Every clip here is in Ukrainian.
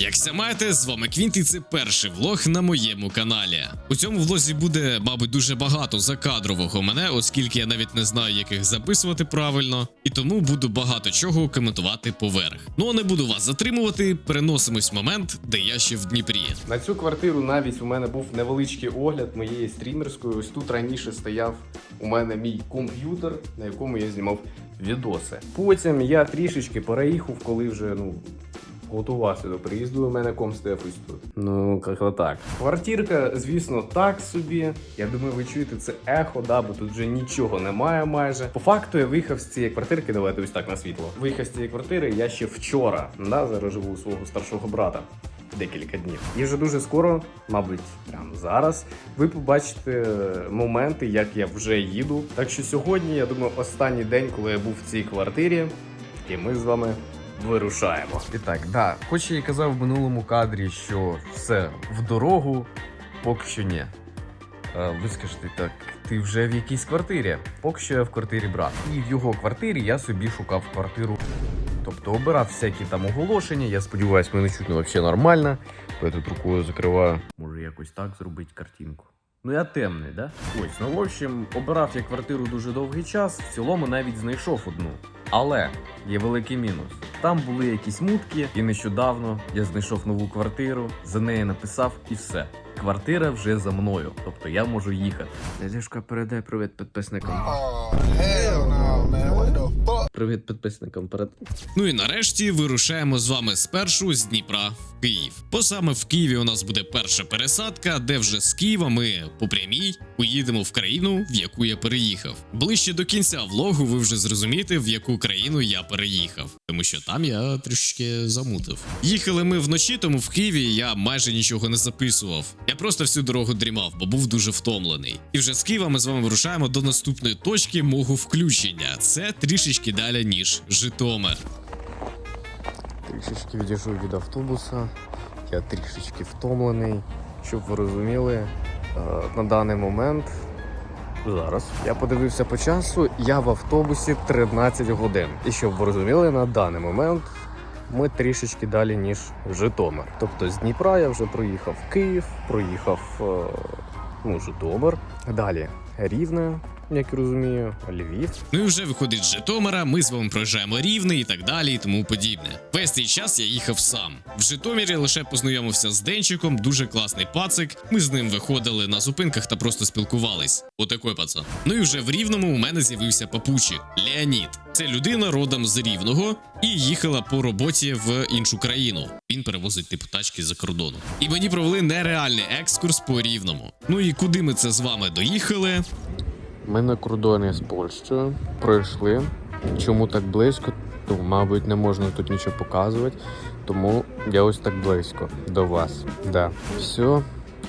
Як ся маєте, з вами Квінт і це перший влог на моєму каналі. У цьому влозі буде, мабуть, дуже багато закадрового мене, оскільки я навіть не знаю, як їх записувати правильно, і тому буду багато чого коментувати поверх. Ну а не буду вас затримувати, переносимось в момент, де я ще в Дніпрі. На цю квартиру навіть у мене був невеличкий огляд моєї стрімерської. Ось тут раніше стояв у мене мій комп'ютер, на якому я знімав відоси. Потім я трішечки переїхав, коли вже ну. Готувався до приїзду, у мене ком стояв ось тут. Ну, як так. Квартирка, звісно, так собі. Я думаю, ви чуєте це ехо, да, бо тут вже нічого немає майже. По факту я виїхав з цієї квартирки, давайте ось так на світло. Виїхав з цієї квартири я ще вчора. Да, зараз живу у свого старшого брата декілька днів. І вже дуже скоро, мабуть, прямо зараз, ви побачите моменти, як я вже їду. Так що сьогодні, я думаю, останній день, коли я був в цій квартирі, і ми з вами вирушаємо. І так, да, хоч я і казав в минулому кадрі, що все в дорогу, поки що ні. Е, Ви скажете так, ти вже в якійсь квартирі? Поки що я в квартирі брат. І в його квартирі я собі шукав квартиру. Тобто обирав всякі там оголошення. Я сподіваюся, мене чутно взагалі нормально. Я тут рукою закриваю. Може якось так зробити картинку. Ну я темний, да? Ось, ну в общем, обирав я квартиру дуже довгий час, в цілому навіть знайшов одну. Але є великий мінус. Там були якісь мутки, і нещодавно я знайшов нову квартиру, за неї написав і все. Квартира вже за мною, тобто я можу їхати. Дядюшка, передай привіт підписникам. Oh, hell no, man. What the fuck? Привіт підписникам. Перед... Ну і нарешті вирушаємо з вами спершу з Дніпра в Київ. Бо саме в Києві у нас буде перша пересадка, де вже з Києва ми по прямій поїдемо в країну, в яку я переїхав. Ближче до кінця влогу ви вже зрозумієте, в яку країну я переїхав, тому що там я трішки замутив. Їхали ми вночі, тому в Києві я майже нічого не записував. Просто всю дорогу дрімав, бо був дуже втомлений. І вже з Києва ми з вами вирушаємо до наступної точки мого включення. Це трішечки далі ніж Житомир. Трішечки відійшов від автобуса. Я трішечки втомлений. Щоб ви розуміли, е, на даний момент. Зараз я подивився по часу, я в автобусі 13 годин. І щоб ви розуміли, на даний момент ми трішечки далі, ніж Житомир. Тобто з Дніпра я вже проїхав Київ, проїхав е, ну, Житомир. Далі Рівне, як я розумію, Львів. Ну і вже виходить з Житомира, ми з вами проїжджаємо рівне і так далі, і тому подібне. Весь цей час я їхав сам. В Житомирі лише познайомився з Денчиком, дуже класний пацик. Ми з ним виходили на зупинках та просто спілкувались. Отакой пацан. Ну і вже в рівному у мене з'явився папучик Леонід. Це людина родом з рівного і їхала по роботі в іншу країну. Він перевозить типу тачки за кордону. І мені провели нереальний екскурс по рівному. Ну і куди ми це з вами доїхали? Ми на кордоні з Польщею пройшли. Чому так близько? Ну, мабуть, не можна тут нічого показувати, тому я ось так близько до вас. Да. Все,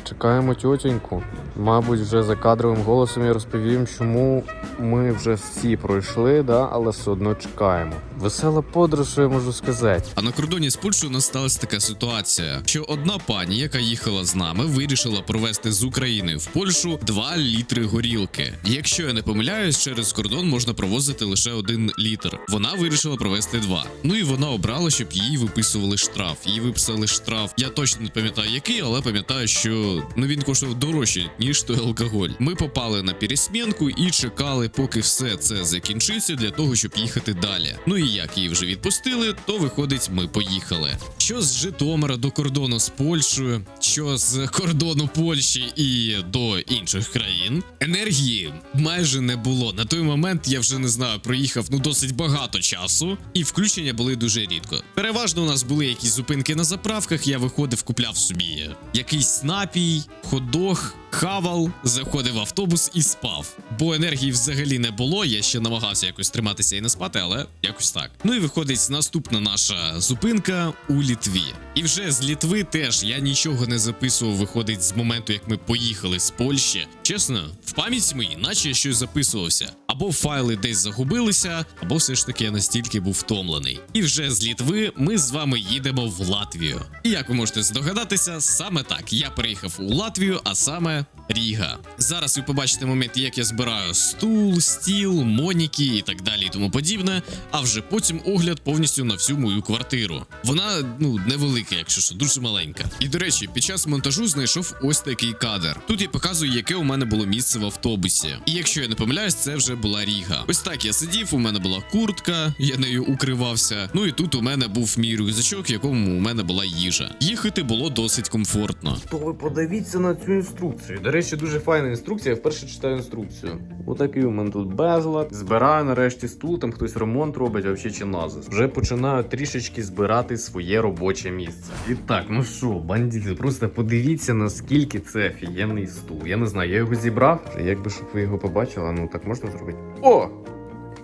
чекаємо тьотеньку. Мабуть, вже за кадровим голосом я розповім, чому ми вже всі пройшли, да, але все одно чекаємо. Весела подорож, я можу сказати. А на кордоні з Польщею у нас сталася така ситуація, що одна пані, яка їхала з нами, вирішила провести з Україною в Польщу 2 літри горілки. Якщо я не помиляюсь, через кордон можна провозити лише один літр. Вона вирішила провести два. Ну і вона обрала, щоб їй виписували штраф. Їй виписали штраф. Я точно не пам'ятаю який, але пам'ятаю, що ну він коштував дорожче ніж той алкоголь. Ми попали на пересмінку і чекали, поки все це закінчиться, для того, щоб їхати далі. Ну і як її вже відпустили, то виходить, ми поїхали. Що з Житомира до кордону з Польщею, що з кордону Польщі і до інших країн. Енергії майже не було. На той момент я вже не знаю, проїхав ну досить багато часу, і включення були дуже рідко. Переважно у нас були якісь зупинки на заправках. Я виходив, купляв собі якийсь напій, хот-дог, хавал, заходив в автобус і спав. Бо енергії взагалі не було. Я ще намагався якось триматися і не спати, але якось так. Ну і виходить наступна наша зупинка у Літві. І вже з Літви теж я нічого не записував. Виходить з моменту, як ми поїхали з Польщі. Чесно, в пам'яті моїй, наче я щось записувався. Або файли десь загубилися, або все ж таки я настільки був втомлений. І вже з Літви ми з вами їдемо в Латвію. І як ви можете здогадатися, саме так я приїхав у Латвію, а саме Ріга. Зараз ви побачите момент, як я збираю стул, стіл, моніки і так далі, і тому подібне. А вже потім огляд повністю на всю мою квартиру. Вона ну невелика, якщо що, дуже маленька. І до речі, під час монтажу знайшов ось такий кадр. Тут я показую, яке у мене було місце в автобусі. І якщо я не помиляюсь, це вже була Ріга. Ось так я сидів. У мене була куртка, я нею укривався. Ну і тут у мене був мій рюкзачок, в якому у мене була їжа. Їхати було досить комфортно. То ви подивіться на цю інструкцію. Речі, дуже файна інструкція. Я вперше читаю інструкцію. Отакий у мене тут безлад. Збираю нарешті стул, там хтось ремонт робить, а взагалі чи назис. Вже починаю трішечки збирати своє робоче місце. І так, ну що, бандити, просто подивіться, наскільки це офігенний стул. Я не знаю, я його зібрав. Якби щоб ви його побачили, ну так можна зробити. О!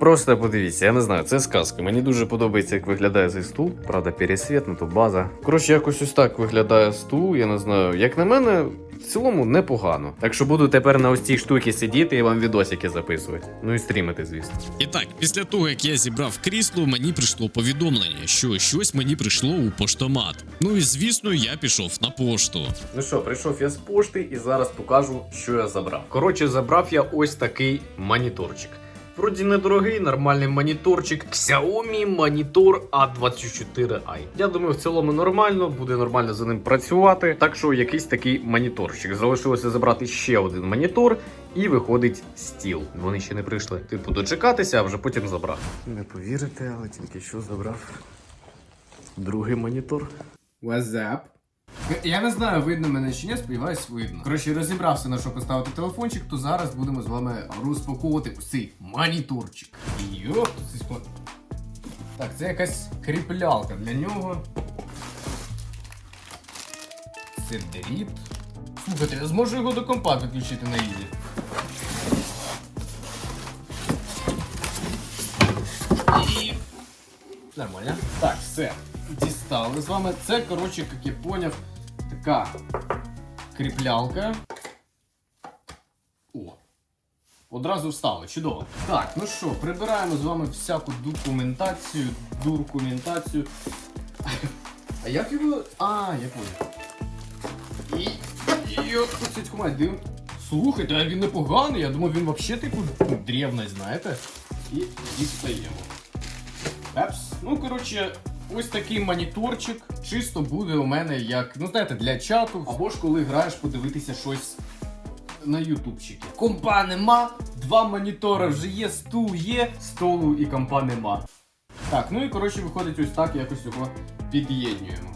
Просто подивіться, я не знаю, це сказка. Мені дуже подобається, як виглядає цей стул. Правда, пересвіт, ну то база. Коротше, якось ось так виглядає стул. Я не знаю. Як на мене, в цілому непогано. Так що буду тепер на ось цій штуці сидіти і вам відосики записувати. Ну і стрімити, звісно. І так, після того як я зібрав крісло, мені прийшло повідомлення, що щось мені прийшло у поштомат. Ну і звісно, я пішов на пошту. Ну що, прийшов я з пошти і зараз покажу, що я забрав. Коротше, забрав я ось такий моніторчик. Вроді недорогий, нормальний моніторчик. Xiaomi Monitor A24i. Я думаю, в цілому нормально, буде нормально за ним працювати. Так що якийсь такий моніторчик. Залишилося забрати ще один монітор. І виходить стіл. Вони ще не прийшли. Типу, дочекатися, а вже потім забрати. Не повірите, але тільки що забрав другий монітор. What's up? Я не знаю, видно мене чи ні, сподіваюсь, видно. Коротше, розібрався на що поставити телефончик, то зараз будемо з вами розпаковувати цей моніторчик. Йоп, це склад. Так, це якась кріплялка для нього. Це дріт. Слухайте, я зможу його до компа підключити на ізі. І... Нормально. Так, все. Дістали з вами. Це, коротше, як я поняв, така кріплялка. О. Одразу встало, чудово. Так, ну що, прибираємо з вами всяку документацію, документацію. А як його. А, я поняв. І. Йоп, мать, дим. Слухайте, а він непоганий, я думав, він взагалі типу древний, знаєте. І дістаємо. Епс. Ну, коротше, ось такий моніторчик. Чисто буде у мене як, ну знаєте, для чату. Або ж коли граєш подивитися щось на ютубчики. Компа нема, два монітори вже є, стул є, столу і компа нема. Так, ну і коротше виходить ось так, якось його під'єднуємо.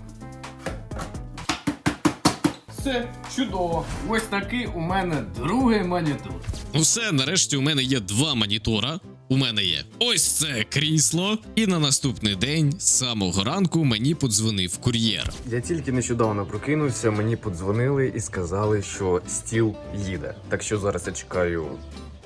Все, чудово. Ось такий у мене другий монітор. Ну все, нарешті у мене є два монітора. У мене є ось це крісло, і на наступний день з самого ранку мені подзвонив кур'єр. Я тільки нещодавно прокинувся, мені подзвонили і сказали, що стіл їде. Так що зараз я чекаю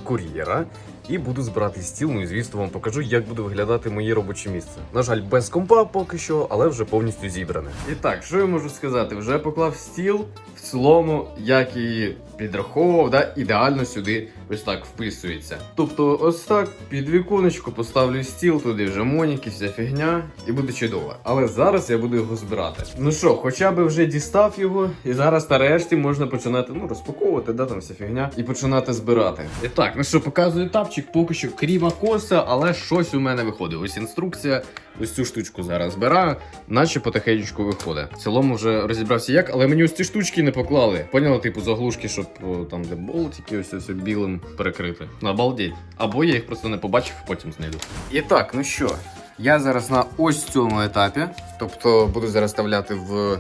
кур'єра і буду збирати стіл. Ну і звісно вам покажу, як буде виглядати моє робоче місце. На жаль, без компа поки що, але вже повністю зібране. І так, що я можу сказати? Вже поклав стіл в цілому, як і підраховував, да, ідеально сюди ось так вписується. Тобто, ось так під віконечко поставлю стіл, туди вже моніки, вся фігня, і буде чудово. Але зараз я буду його збирати. Ну що, хоча би вже дістав його, і зараз нарешті можна починати ну, розпаковувати, да, там вся фігня, і починати збирати. І так, ну що, показую тапчик, поки що кріва коса, але щось у мене виходить. Ось інструкція. Ось цю штучку зараз збираю, наче потихеньку виходить. В цілому вже розібрався як, але мені ось ці штучки не поклали. Поняли, типу, заглушки, щоб там, де болтики, ось ось білим перекрити. Ну, обалдеть. Або я їх просто не побачив, потім знайду. І так, ну що, я зараз на ось цьому етапі. Тобто буду зараз ставляти в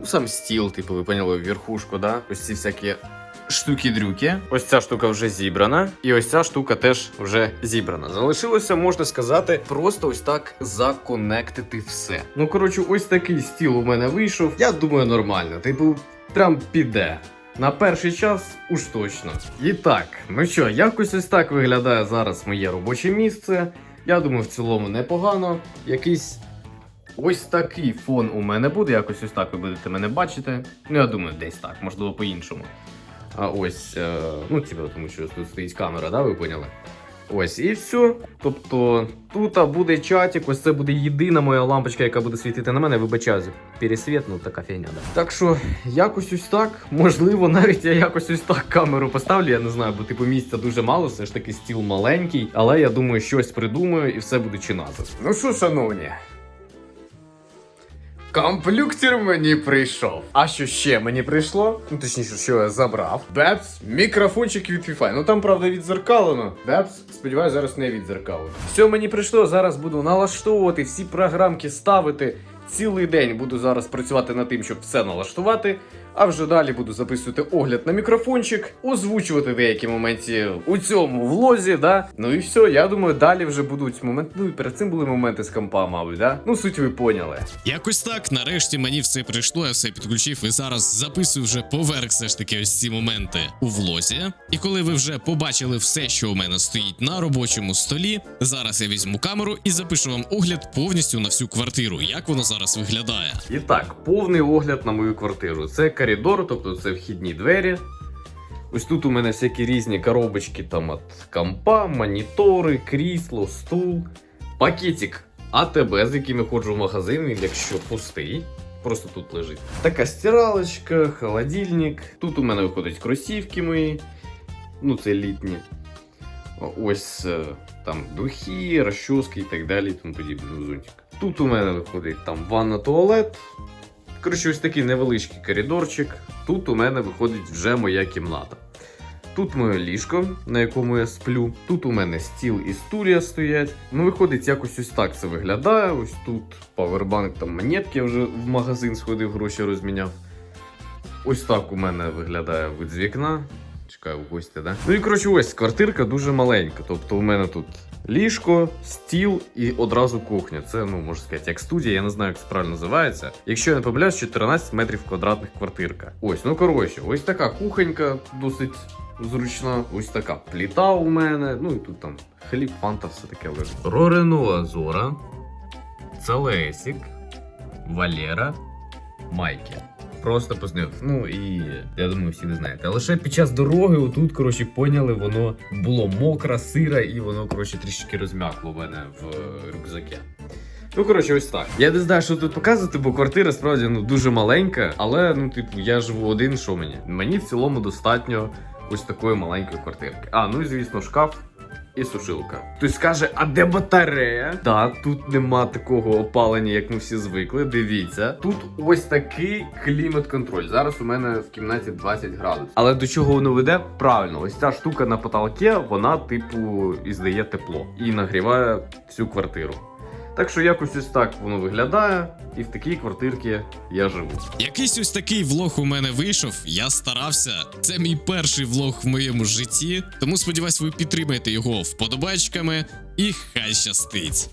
ну, сам стіл, типу, ви поняли, в верхушку, да? Ось ці всякі штуки-дрюки. Ось ця штука вже зібрана, і ось ця штука теж вже зібрана. Залишилося, можна сказати, просто ось так законектити все. Ну, коротше, ось такий стіл у мене вийшов. Я думаю, нормально. Типу, прям піде. На перший час уж точно. І так, ну що, якось ось так виглядає зараз моє робоче місце. Я думаю, в цілому непогано. Якийсь ось такий фон у мене буде. Якось ось так ви будете мене бачити. Ну, я думаю, десь так, можливо, по-іншому. А ось, е, ну, типу, тому що тут стоїть камера, да, ви поняли? Ось і все. Тобто тут буде чатик, ось це буде єдина моя лампочка, яка буде світити на мене. Вибачаю, пересвіт, ну така фігня. Да. Так що якось ось так. Можливо, навіть я якось ось так камеру поставлю. Я не знаю, бо типу місця дуже мало, все ж таки стіл маленький. Але я думаю, щось придумаю і все буде чинати. Ну що, шановні. Комплюктір мені прийшов. А що ще мені прийшло? Ну точніше, що я забрав. Бепс, мікрофончик від Wi-Fi. Ну там, правда, відзеркалено. Бепс, сподіваюся, зараз не відзеркалено. Все мені прийшло. Зараз буду налаштовувати всі програмки, ставити. Цілий день буду зараз працювати над тим, щоб все налаштувати. А вже далі буду записувати огляд на мікрофончик, озвучувати деякі моменти у цьому влозі, да. Ну і все, я думаю, далі вже будуть моменти. Ну і перед цим були моменти з компа, мабуть, да. Ну суть ви поняли. Якось так, нарешті мені все прийшло, я все підключив і зараз записую вже поверх все ж таки ось ці моменти у влозі. І коли ви вже побачили все, що у мене стоїть на робочому столі, зараз я візьму камеру і запишу вам огляд повністю на всю квартиру, як воно зараз виглядає. І так, повний огляд на мою квартиру. Це коридор, тобто це вхідні двері. Ось тут у мене всякі різні коробочки там от компа, монітори, крісло, стул, пакетик АТБ, з яким я ходжу в магазин, якщо пустий. Просто тут лежить. Така стиралочка, холодильник. Тут у мене виходять кросівки мої. Ну, це літні. Ось е, там духи, розчоски і так далі, тому подібне ну, зонтик. Тут у мене виходить там ванна туалет. Коротше, ось такий невеличкий коридорчик. Тут у мене виходить вже моя кімната. Тут моє ліжко, на якому я сплю. Тут у мене стіл і стулья стоять. Ну, виходить, якось ось так це виглядає. Ось тут павербанк, там монетки я вже в магазин сходив, гроші розміняв. Ось так у мене виглядає вид з вікна. Чекаю в гості, да? Ну і коротше, ось квартирка дуже маленька. Тобто у мене тут ліжко, стіл і одразу кухня. Це, ну, можна сказати, як студія, я не знаю, як це правильно називається. Якщо я не помиляюсь, 14 метрів квадратних квартирка. Ось, ну коротше, ось така кухонька досить зручна. Ось така пліта у мене. Ну і тут там хліб, фанта, все таке лежить. Рорено Азора, Целесік, Валера, Майки. Просто познайомив. Ну і я думаю, всі ви знаєте. А лише під час дороги, отут, коротше, поняли, воно було мокре, сире, і воно, коротше, трішки розм'якло в мене в е, рюкзакі. Ну, коротше, ось так. Я не знаю, що тут показувати, бо квартира справді ну, дуже маленька, але, ну, типу, я живу один, що мені? Мені в цілому достатньо ось такої маленької квартирки. А, ну і звісно, шкаф. І сушилка. Хтось скаже, а де батарея? Так, тут нема такого опалення, як ми всі звикли. Дивіться, тут ось такий клімат-контроль. Зараз у мене в кімнаті 20 градусів. Але до чого воно веде? Правильно, ось ця штука на потолке, вона, типу, іздає тепло і нагріває всю квартиру. Так що якось ось так воно виглядає, і в такій квартирці я живу. Якийсь ось такий влог у мене вийшов. Я старався. Це мій перший влог в моєму житті. Тому сподіваюсь, ви підтримаєте його вподобайками і хай щастить.